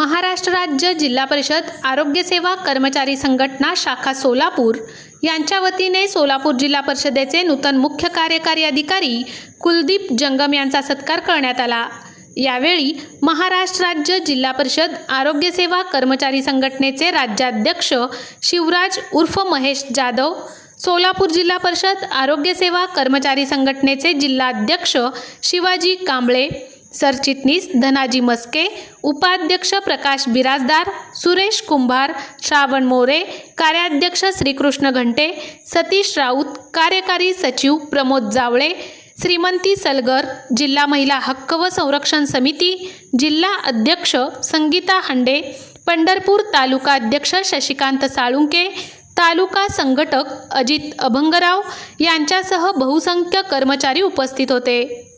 महाराष्ट्र राज्य जिल्हा परिषद आरोग्य सेवा कर्मचारी संघटना शाखा सोलापूर यांच्या वतीने सोलापूर जिल्हा परिषदेचे नूतन मुख्य कार्यकारी अधिकारी कुलदीप जंगम यांचा सत्कार करण्यात आला. यावेळी महाराष्ट्र राज्य जिल्हा परिषद आरोग्य सेवा कर्मचारी संघटनेचे राज्याध्यक्ष शिवराज उर्फ महेश जाधव सोलापूर जिल्हा परिषद आरोग्य सेवा कर्मचारी संघटनेचे जिल्हाध्यक्ष शिवाजी कांबळे सरचिटणीस धनाजी मस्के उपाध्यक्ष प्रकाश बिराजदार सुरेश कुंभार श्रावण मोरे कार्याध्यक्ष श्रीकृष्ण घंटे सतीश राऊत कार्यकारी सचिव प्रमोद जावळे श्रीमंती सलगर जिल्हा महिला हक्क व संरक्षण समिती जिल्हा अध्यक्ष संगीता हंडे पंढरपूर तालुका अध्यक्ष शशिकांत साळुंके तालुका संघटक अजित अभंगराव यांच्यासह बहुसंख्य कर्मचारी उपस्थित होते.